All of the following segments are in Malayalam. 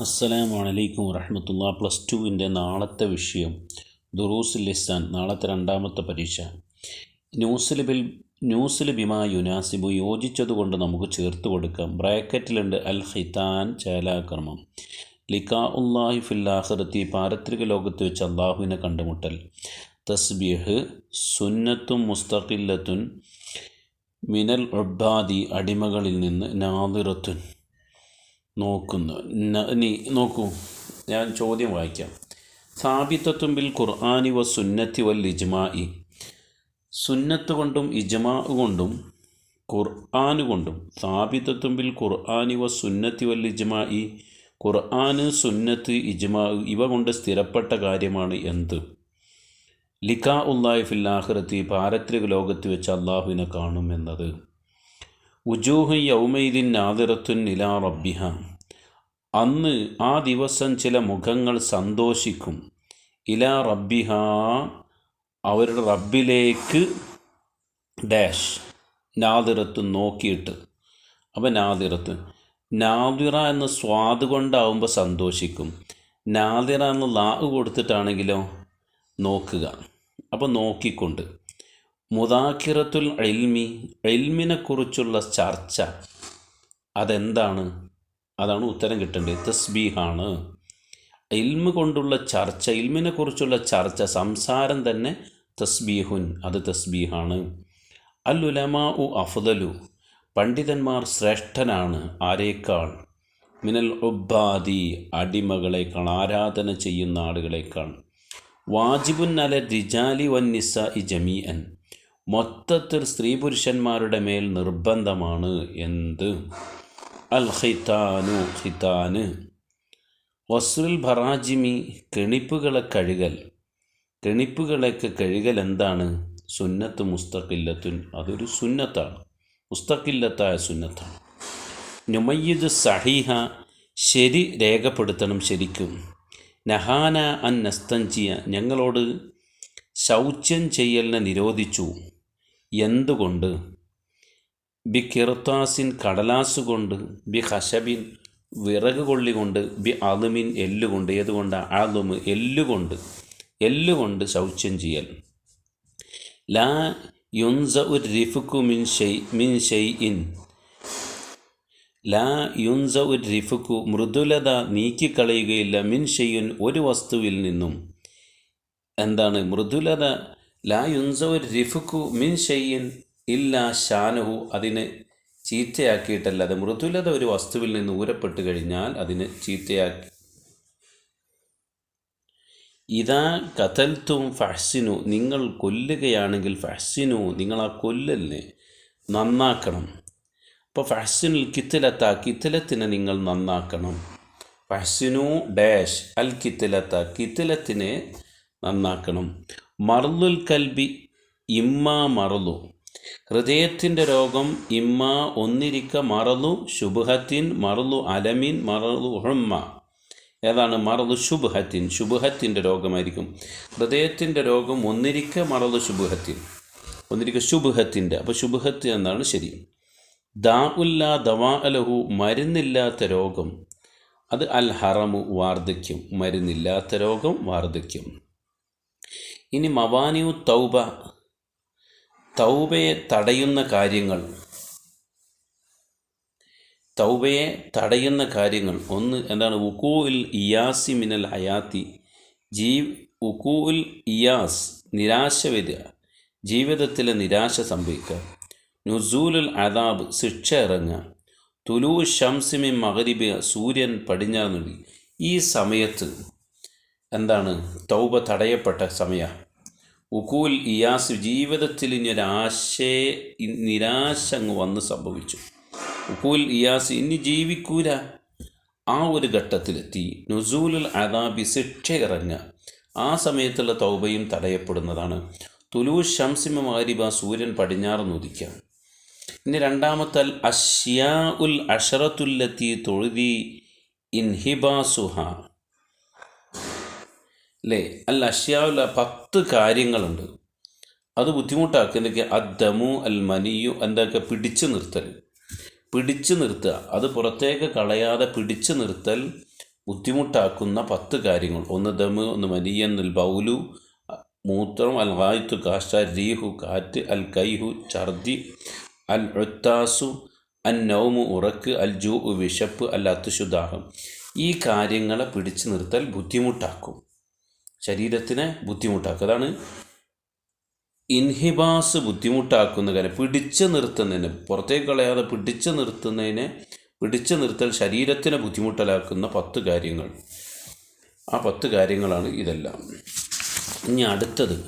അസ്സലാമു അലൈക്കും വറഹമത്തുള്ള. പ്ലസ് ടുവിന്റെ നാളത്തെ വിഷയം ദുറൂസ് ലിസാൻ നാളത്തെ രണ്ടാമത്തെ പരീക്ഷ. ന്യൂസിലിബിൽ ന്യൂസിൽ ബിമാ യുനാസിബു യോജിച്ചതുകൊണ്ട് നമുക്ക് ചേർത്ത് കൊടുക്കാം. ബ്രാക്കറ്റിലുണ്ട് അൽ ഹിതാൻ ചേലാക്രമം ലിക്കാ ഉല്ലാഹി ഫില്ലാഹിറത്തി പാരത്രിക ലോകത്ത് വെച്ച് അള്ളാഹുവിനെ കണ്ടുമുട്ടൽ. തസ്ബീഹ് സുന്നത്തും മുസ്തഖില്ലത്തുൻ മിനൽ ഉബാദി അടിമകളിൽ നിന്ന് നാദിറത്തുൻ. നോക്കുന്നു. ന- നോക്കൂ. ഞാൻ ചോദ്യം വായിക്കാം. സാബിത്തത്വം ബിൽ ഖുർആാനി വ സുന്നത്തി വൽ ഇജ്മായി സുന്നത്ത് കൊണ്ടും ഇജ്മാ കൊണ്ടും ഖുർആന് കൊണ്ടും സാബിത്തത്തും ബിൽ ഖുർആാനി വ സുന്നത്തി വൽ ഇജ്മായി ഖുർആന് സുന്നത്ത് ഇജ്മാ ഇവ കൊണ്ട് സ്ഥിരപ്പെട്ട കാര്യമാണ് എന്ത്? ലിഖാ ഉല്ലാഹി ഫില്ലാഹിറത്തി പാരത്രിക ലോകത്ത് വെച്ച് അള്ളാഹുവിനെ കാണും എന്നത്. ഉജൂഹ് യൗമൈദിൻ നിലാ റബ്ബിഹ. അന്ന് ആ ദിവസം ചില മുഖങ്ങൾ സന്തോഷിക്കും. ഇലാ റബ്ബിഹ അവരുടെ റബ്ബിലേക്ക് ഡാഷ് നാദിറത്ത് നോക്കിയിട്ട്. അപ്പം നാദിറത്ത് നാദിറ എന്ന സ്വാദ് കൊണ്ടാവുമ്പോൾ സന്തോഷിക്കും. നാദിറ എന്ന് ലാഹ് കൊടുത്തിട്ടാണെങ്കിലോ? നോക്കുക. അപ്പോൾ നോക്കിക്കൊണ്ട്. മുദാക്കിറത്തുൽ എൽമി എൽമിനെക്കുറിച്ചുള്ള ചർച്ച. അതെന്താണ്? അതാണ് ഉത്തരം കിട്ടേണ്ടത്. തസ്ബീഹാണ്. ഇൽമ് കൊണ്ടുള്ള ചർച്ച ഇൽമിനെ കുറിച്ചുള്ള ചർച്ച സംസാരം തന്നെ തസ്ബീഹുൻ. അത് തസ്ബീഹാണ്. അൽ ഉലമാ ഉ അഫ്ദലു. പണ്ഡിതന്മാർ ശ്രേഷ്ഠനാണ് ആരേക്കാൾ? മിനൽ ഉബ്ബാദി അടിമകളേക്കാൾ ആരാധന ചെയ്യുന്ന ആളുകളേക്കാൾ. വാജിബുൻ അല റിജാലി വൻ നിസ ഇ ജമീഅൻ. മൊത്തത്തിൽ സ്ത്രീ പുരുഷന്മാരുടെ മേൽ നിർബന്ധമാണ് എന്ത്? അൽ ഖിതാനു ഖിതാന്. വസ്രുൽ ഭറാജിമി കെണിപ്പുകളെ കഴുകൽ. കെണിപ്പുകളൊക്കെ കഴുകൽ എന്താണ്? സുന്നത്ത് മുസ്തഖില്ലത്തുൻ. അതൊരു സുന്നത്താണ്. മുസ്തഖില്ലത്തായ സുന്നത്താണ്. നുമയ്യുദ് സഹീഹ ശരി രേഖപ്പെടുത്തണം ശരിക്കും. നഹാന അൻ നസ്തഞ്ചിയ ഞങ്ങളോട് ശൗച്യം ചെയ്യലിനെ നിരോധിച്ചു. എന്തുകൊണ്ട്? ബി കിർത്താസിൻ കടലാസ് കൊണ്ട് ബി ഹഷബിൻ വിറക് കൊള്ളികൊണ്ട് ബി അലുമിൻ എല്ലുകൊണ്ട് ഏതുകൊണ്ട്? അലുമ് എല്ലുകൊണ്ട്. എല്ലുകൊണ്ട് ശൗച്യം ചെയ്യൽ. ലാ യുൻസ ഉർ റിഫുക്കു മിൻ ഷെയ് മിൻ ഷെയ് ഇൻ ലാ യുൻസ ഉർ റിഫുക്കു മൃദുലത നീക്കിക്കളയുകയില്ല മിൻ ഷെയ്യുൻ ഒരു വസ്തുവിൽ നിന്നും. എന്താണ്? മൃദുലത ലാ യുൻസ ഉർ റിഫുക്കു മിൻ ഷെയ്യിൻ ഇല്ല ഷാനഹു ചീത്തയാക്കിയിട്ടല്ല. ചീത്തയാക്കിയിട്ടല്ലാതെ മൃദുലത ഒരു വസ്തുവിൽ നിന്ന് ഊരപ്പെട്ട് കഴിഞ്ഞാൽ അതിന് ചീത്തയാക്കി. ഇതാ കഥൽത്തും ഫഹ്സിനു. നിങ്ങൾ കൊല്ലുകയാണെങ്കിൽ ഫഹ്സിനു നിങ്ങൾ ആ കൊല്ലലിനെ നന്നാക്കണം. അപ്പോൾ ഫഹ്സിനുൽ കിത്തിലത്ത കിത്തിലത്തിനെ നിങ്ങൾ നന്നാക്കണം. ഫഹ്സിനു ഡാഷ് അൽ കിത്തിലത്ത കിത്തിലത്തിനെ നന്നാക്കണം. മറുതുൽ കൽബി ഇമ്മ മറുതു ഹൃദയത്തിന്റെ രോഗം ഇമ്മ ഒന്നിരിക്ക മറുതു ശുഭഹത്തിൻ മറുതു അലമിൻ മറുതു ഹുമ്മ ഏതാണ്? മറുതു ശുഭഹത്തിൻ ശുഭഹത്തിന്റെ രോഗമായിരിക്കും. ഹൃദയത്തിന്റെ രോഗം ഒന്നിരിക്ക മറുതു ശുഭഹത്തിൻ ഒന്നിരിക്ക ശുഭഹത്തിന്റെ അപ്പോൾ ശുഭഹത്ത് എന്നാണ് ശരി. ദാ ഉല്ല ദവാ അലഹു മരുന്നില്ലാത്ത രോഗം. അത് അൽ ഹറമു വാർദ്ധക്യം. മരുന്നില്ലാത്ത രോഗം വാർദ്ധക്യം. ഇനി മവാനിയു തൗബ തൗബയെ തടയുന്ന കാര്യങ്ങൾ. തൗബയെ തടയുന്ന കാര്യങ്ങൾ. ഒന്ന് എന്താണ്? ഉക്കൂൽ ഇയാസി മിനൽ ഹയാത്തി. ജീ ഉക്കൂൽ ഇയാസ് നിരാശ വരിക. ജീവിതത്തിലെ നിരാശ സംഭവിക്കുക. നുസൂലുൽ അദാബ് ശിക്ഷ ഇറങ്ങുക. തുലു ഷംസിമി മകരിബ് സൂര്യൻ പടിഞ്ഞാറ് ഈ സമയത്ത് എന്താണ്? തൗബ തടയപ്പെട്ട സമയ. ഉക്കൂൽ ഇയാസ് ജീവിതത്തിൽ ഇനി ഒരാശയ നിരാശ അങ്ങ് വന്ന് സംഭവിച്ചു. ഉക്കൂൽ ഇയാസ് ഇനി ജീവിക്കൂല. ആ ഒരു ഘട്ടത്തിലെത്തി നുസൂലുൽ അദാബി ശിക്ഷ ഇറങ്ങുക. ആ സമയത്തുള്ള തൗബയും തടയപ്പെടുന്നതാണ്. തുലു ഷംസിമ മാരിബ സൂര്യൻ പടിഞ്ഞാറ് ഉദിക്കുക ഇനി രണ്ടാമത്തെ അൽ അഷ്യാ ഉൽ അഷറത്തുല്ലത്തി തൊഴുതി ഇൻഹിബാസുഹ. അല്ലേ അല്ല അഷ്യാവുല പത്ത് കാര്യങ്ങളുണ്ട്. അത് ബുദ്ധിമുട്ടാക്കുക എന്തൊക്കെ അദ്ദമു അൽ മനിയു എന്തൊക്കെ? പിടിച്ചു നിർത്തൽ. പിടിച്ചു നിർത്തുക. അത് പുറത്തേക്ക് കളയാതെ പിടിച്ചു നിർത്തൽ ബുദ്ധിമുട്ടാക്കുന്ന പത്ത് കാര്യങ്ങൾ. ഒന്ന് ദമ് ഒന്ന് മനിയൻ ബൗലു മൂത്രം അൽ ഹായത്തു കാഷ രീഹു കാറ്റ് അൽ കൈഹു ഛർദി അൽ ഒത്താസു അൻ നൗമു ഉറക്ക് അൽ ജൂ വിശപ്പ് അൽ അത്തുശുദാഹം ഈ കാര്യങ്ങളെ പിടിച്ചു നിർത്തൽ ബുദ്ധിമുട്ടാക്കും. ശരീരത്തിനെ ബുദ്ധിമുട്ടാക്കുക അതാണ് ഇൻഹിബാസ് ബുദ്ധിമുട്ടാക്കുന്ന കാര്യം. പിടിച്ചു നിർത്തുന്നതിന് പുറത്തേക്ക് കളയാതെ പിടിച്ചു നിർത്തുന്നതിനെ പിടിച്ചു നിർത്തൽ ശരീരത്തിനെ ബുദ്ധിമുട്ടലാക്കുന്ന പത്ത് കാര്യങ്ങൾ. ആ പത്ത് കാര്യങ്ങളാണ് ഇതെല്ലാം. ഇനി അടുത്തത്.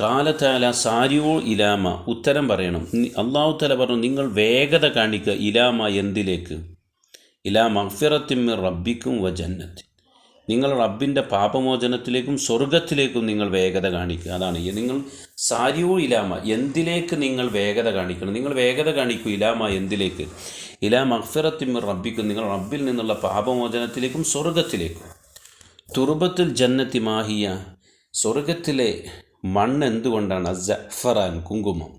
കാലത്താല സാരിയോ ഇലാമ ഉത്തരം പറയണം. അള്ളാഹു തല പറഞ്ഞു നിങ്ങൾ വേഗത കാണിക്കുക ഇലാമ എന്തിലേക്ക്? ഇലാ മഫിറത്തിമ്മ റബ്ബിക്കും വ ജന്നത്ത്. നിങ്ങൾ റബ്ബിന്റെ പാപമോചനത്തിലേക്കും സ്വർഗത്തിലേക്കും നിങ്ങൾ വേഗത കാണിക്കുക. അതാണ് നിങ്ങൾ സാരിയോ ഇലാമ എന്തിലേക്ക് നിങ്ങൾ വേഗത കാണിക്കണം? നിങ്ങൾ വേഗത കാണിക്കൂ ഇലാമ എന്തിലേക്ക്? ഇലാ മഫിറത്തിമ്മ റബ്ബിക്കും നിങ്ങൾ റബ്ബിൽ നിന്നുള്ള പാപമോചനത്തിലേക്കും സ്വർഗത്തിലേക്കും തുർബത്തിൽ ജന്നത്തി മാഹിയ സ്വർഗത്തിലെ മണ്ണ് എന്തുകൊണ്ടാണ്? അസഫറാൻ കുങ്കുമം.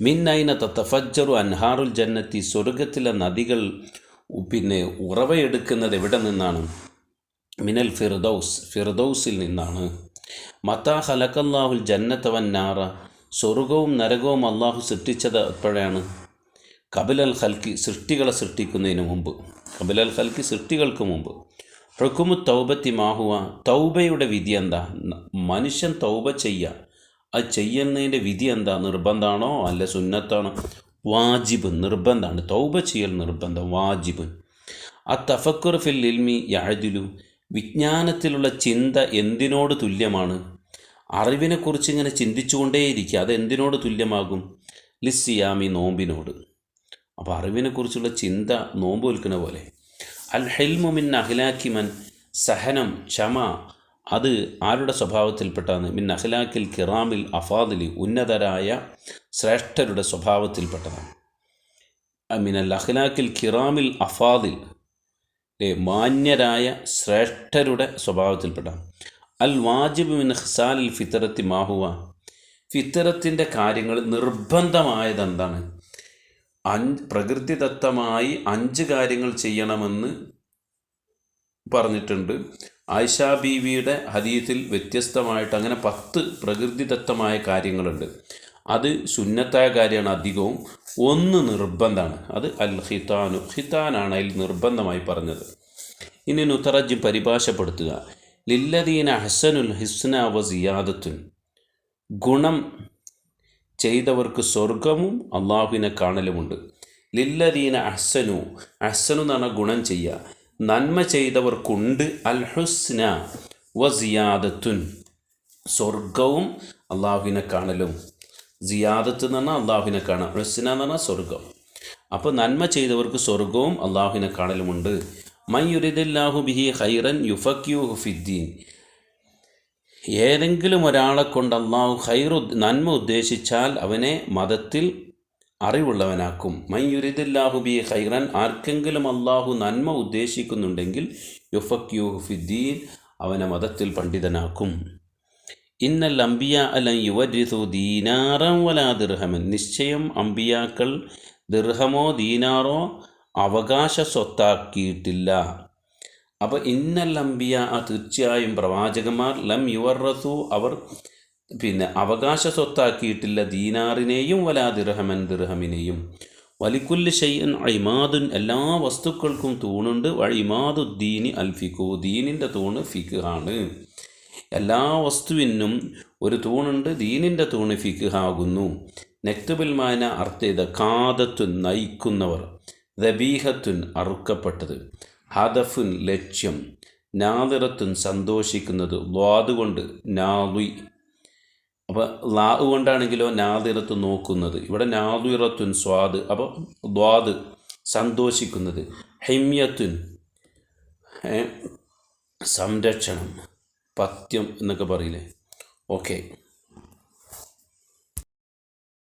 മിന്നൈന തത്തഫജ്ജറു അൻഹാറുൽ ജന്നത്തി സ്വർഗത്തിലെ നദികൾ പിന്നെ ഉറവയെടുക്കുന്നത് എവിടെ നിന്നാണ്? മിനൽ ഫിർദൌസ് ഫിർദൌസിൽ നിന്നാണ്. മത്താ ഹലക്കല്ലാഹുൽ ജന്നത്തവൻ നാറ സ്വർഗവും നരകവും അള്ളാഹു സൃഷ്ടിച്ചത് എപ്പോഴാണ് കപിലൽ ഹൽക്കി സൃഷ്ടികളെ സൃഷ്ടിക്കുന്നതിന് മുമ്പ് കപിലൽ ഹൽക്കി സൃഷ്ടികൾക്ക് മുമ്പ്. ഹുക്കുമു തൗബത്തി മാഹുവ തൗബയുടെ വിധി എന്താ? മനുഷ്യൻ തൗബ ചെയ്യുക അത് ചെയ്യുന്നതിന്റെ വിധി എന്താ? നിർബന്ധമാണോ അല്ല സുന്നത്താണോ? വാജിബ് നിർബന്ധമാണ് തൗബ ചെയ്യൽ നിർബന്ധം വാജിബ്. ആ തഫക്കുർ ഫിൽ ഇൽമി യാഴുലു വിജ്ഞാനത്തിലുള്ള ചിന്ത എന്തിനോട് തുല്യമാണ്? അറിവിനെക്കുറിച്ച് ഇങ്ങനെ ചിന്തിച്ചുകൊണ്ടേയിരിക്കുക അത് എന്തിനോട് തുല്യമാകും? ലിസ്സിയാമി നോമ്പിനോട്. അപ്പോൾ അറിവിനെക്കുറിച്ചുള്ള ചിന്ത നോമ്പ് വിൽക്കുന്ന പോലെ. അൽ ഹെൽമുമിൻ അഖിലാക്കിമൻ സഹനം ക്ഷമ അത് ആരുടെ സ്വഭാവത്തിൽപ്പെട്ടാണ്? മിൻ അഖിലാക്കിൽ കിറാമിൽ അഫാദിലി ഉന്നതരായ ശ്രേഷ്ഠരുടെ സ്വഭാവത്തിൽപ്പെട്ടതാണ്. മിനൽ അഖിലാക്കിൽ കിറാമിൽ അഫാദിൽ മാന്യരായ ശ്രേഷ്ഠരുടെ സ്വഭാവത്തിൽപ്പെടാം. അൽ വാജിബ് മിൻ ഖസാലിൽ ഫിത്തറത്തി മാഹുവ ഫിത്തറത്തിന്റെ കാര്യങ്ങൾ നിർബന്ധമായത് എന്താണ്? അഞ്ച് പ്രകൃതിദത്തമായി അഞ്ച് കാര്യങ്ങൾ ചെയ്യണമെന്ന് പറഞ്ഞിട്ടുണ്ട്. ആയിഷാ ബീവിയുടെ ഹദീത്തിൽ വ്യത്യസ്തമായിട്ട് അങ്ങനെ പത്ത് പ്രകൃതിദത്തമായ കാര്യങ്ങളുണ്ട്. അത് സുന്നത്തായ കാര്യമാണ് അധികവും. ഒന്ന് നിർബന്ധമാണ്. അത് അൽ ഹിത്താനു ഹിത്താനാണ് അതിൽ നിർബന്ധമായി പറഞ്ഞത്. ഇനി നുത്തറജ് പരിഭാഷപ്പെടുത്തുക. ലില്ലദീന ഹസനുൽ ഹിസ്ന വ സിയാദത്തുൻ. ഗുണം ചെയ്തവർക്ക് സ്വർഗവും അള്ളാഹുവിനെ കാണലുമുണ്ട്. ലില്ലദീന അഹ്സനു അഹ്സനു എന്ന് പറഞ്ഞാൽ ഗുണം ചെയ്യുക. നന്മ ചെയ്തവർക്കുണ്ട്. അൽ ഹുസ്ന വ സിയാദത്തുൻ. സ്വർഗവും അള്ളാഹുവിനെ കാണലും. സിയാദത്ത് എന്ന് പറഞ്ഞാൽ അള്ളാഹുവിനെ കാണാം. റസ്സിന എന്ന് പറഞ്ഞാൽ സ്വർഗം അപ്പോൾ നന്മ ചെയ്തവർക്ക് സ്വർഗവും അള്ളാഹുവിനെ കാണലുമുണ്ട്. മയ്യുരിദില്ലാഹു ബിഹി ഹൈറൻ യുഫക്യു ഫിദ്ദീൻ. ഏതെങ്കിലും ഒരാളെ കൊണ്ട് അള്ളാഹു ഖൈറു നന്മ ഉദ്ദേശിച്ചാൽ അവനെ മതത്തിൽ അറിവുള്ളവനാക്കും. മയ്യുരിദില്ലാഹു ബി ഹൈറൻ ആർക്കെങ്കിലും അള്ളാഹു നന്മ ഉദ്ദേശിക്കുന്നുണ്ടെങ്കിൽ യുഫക്യു ഫിദ്ദീൻ അവനെ മതത്തിൽ പണ്ഡിതനാക്കും. ഇന്നൽ അംബിയ അലൻ യുവരിസു ദീനാറം വലാ ദിർഹമൻ. നിശ്ചയം അമ്പിയാക്കൾ ദിർഹമോ ദീനാറോ അവകാശ സ്വത്താക്കിയിട്ടില്ല അപ്പോൾ ഇന്നൽ അംബിയ തീർച്ചയായും പ്രവാചകന്മാർ ലം യുവർറസു അവർ പിന്നെ അവകാശ സ്വത്താക്കിയിട്ടില്ല ദീനാറിനെയും വലാ ദിർഹമൻ ദിർഹമിനെയും. വലിക്കുല്ല് ഷെയ്യൻ അയിമാദുൻ എല്ലാ വസ്തുക്കൾക്കും തൂണുണ്ട്. ഇമാദുദ്ദീനി അൽഫിക്കു ദീനിന്റെ തൂണ് ഫിഖ് ആണ് എല്ലാ വസ്തുവിനും ഒരു തൂണുണ്ട് ദീനിന്റെ തൂണ് ഫിഖാകുന്നു. നെക്തുബിൽമാന അർത്ഥ കാതത്തുൻ നയിക്കുന്നവർ ദബീഹത്തുൻ അറുക്കപ്പെട്ടത്. ഹദഫുൻ ലക്ഷ്യം നാദിറത്തുൻ സന്തോഷിക്കുന്നത് കൊണ്ട് നാദി. അപ്പോൾ ലാവ് കൊണ്ടാണെങ്കിലോ നാദിറത്ത് നോക്കുന്നത്. ഇവിടെ നാദിറത്തുൻ സ്വാദ് അപ്പോൾ ദ്വാദ് സന്തോഷിക്കുന്നത്. ഹെമ്യത്തുൻ സംരക്ഷണം. പഥ്യം എന്നൊക്കെ പറയില്ലേ? ഓക്കെ